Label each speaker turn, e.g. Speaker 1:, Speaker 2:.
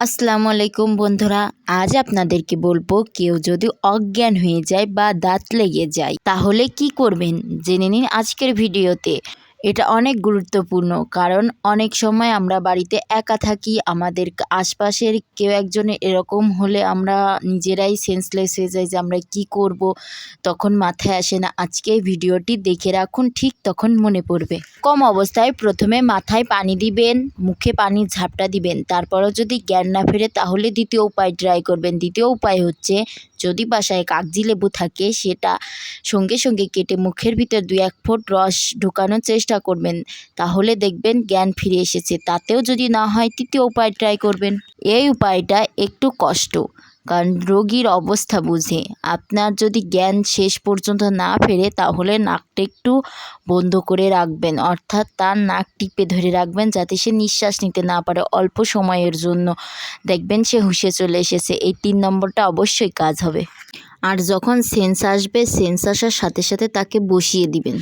Speaker 1: আসসালামু আলাইকুম বন্ধুরা, আজ আপনাদেরকে বলব কেউ যদি অজ্ঞান হয়ে যায় বা দাঁত লেগে যায়, তাহলে কি করবেন? জেনে নিন আজকের ভিডিওতে। এটা অনেক গুরুত্বপূর্ণ, কারণ অনেক সময় আমরা বাড়িতে একা থাকি, আমাদের আশপাশের কেউ একজনের এরকম হলে আমরা নিজেরাই সেন্সলেস হয়ে যাই যে আমরা কি করব, তখন মাথায় আসে না। আজকে ভিডিওটি দেখে রাখুন, ঠিক তখন মনে পড়বে। কম অবস্থায় প্রথমে মাথায় পানি দিবেন, মুখে পানির ঝাপটা দিবেন, তারপরও যদি জ্ঞান না ফেরে তাহলে দ্বিতীয় উপায় ট্রাই করবেন। দ্বিতীয় উপায় হচ্ছে যদি বাসায় কাগজি লেবু থাকে, সেটা সঙ্গে সঙ্গে কেটে মুখের ভিতর দুই এক ফোঁট রস ঢুকানোর চেষ্টা করবেন। তাহলে দেখবেন জ্ঞান ফিরে এসেছে। তাতেও যদি না হয় তৃতীয় উপায় ট্রাই করবেন। এই উপায়টা একটু কষ্ট। কারণ রোগীর অবস্থা বুঝে। আপনার যদি জ্ঞান শেষ পর্যন্ত না ফেরে, তাহলে নাকটা একটু বন্ধ করে রাখবেন। অর্থাৎ তার নাক টিপে ধরে রাখবেন যাতে সে নিঃশ্বাস নিতে না পারে অল্প সময়ের জন্য। দেখবেন সে হুঁশে চলে এসেছে। এই তিন নম্বরটা অবশ্যই কাজ হবে। আর যখন সেন্স আসবে, সেন্স আসার সাথে সাথে তাকে বসিয়ে দিবেন।